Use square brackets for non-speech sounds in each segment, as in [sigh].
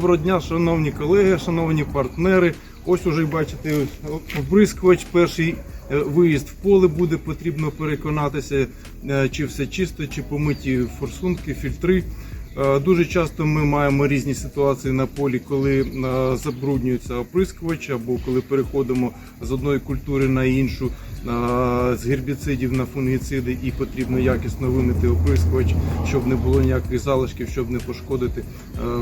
Доброго дня, шановні колеги, шановні партнери. Ось уже бачите, обрискувач, перший е, виїзд в поле буде потрібно переконатися, е, чи все чисто, чи помиті форсунки, фільтри. Е, Дуже часто ми маємо різні ситуації на полі, коли е, забруднюється оприскувач або коли переходимо з одної культури на іншу е, з гербіцидів на фунгіциди і потрібно якісно вимити оприскувач, щоб не було ніяких залишків, щоб не пошкодити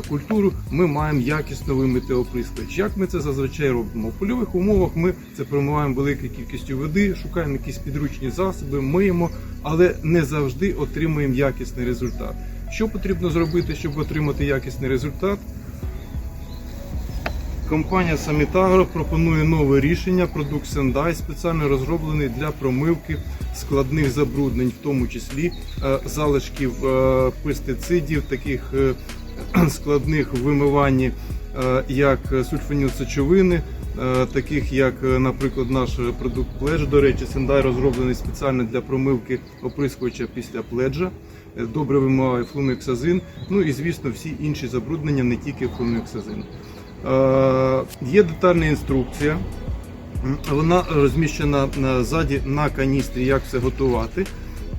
культуру. Ми маємо якісно вимити оприскувач. Як ми це зазвичай робимо? У польових умовах ми це промиваємо великою кількістю води, шукаємо якісь підручні засоби, миємо, але не завжди отримуємо якісний результат. Що потрібно зробити, щоб отримати якісний результат? Компанія Самітагро пропонує нове рішення. Продукт Сендай спеціально розроблений для промивки складних забруднень, в тому числі е, залишків е, пестицидів, таких е, [clears throat] складних в вимиванні, е, як сульфаніл сечовини, е, таких як, наприклад, наш продукт пледж. До речі, Сендай розроблений спеціально для промивки оприскувача після пледжа. Е, Добре вимиває флумексазин, ну і звісно всі інші забруднення, не тільки флумексазин. Е, Є детальна інструкція. Вона розміщена на- ззаді на каністрі, як це готувати. Е,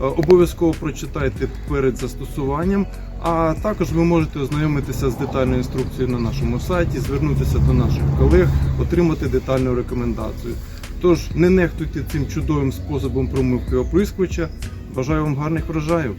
Обов'язково прочитайте перед застосуванням, а також ви можете ознайомитися з детальною інструкцією на нашому сайті, звернутися до наших колег, отримати детальну рекомендацію. Тож не нехтуйте цим чудовим способом промивки оприскувача. Бажаю вам гарних врожаїв!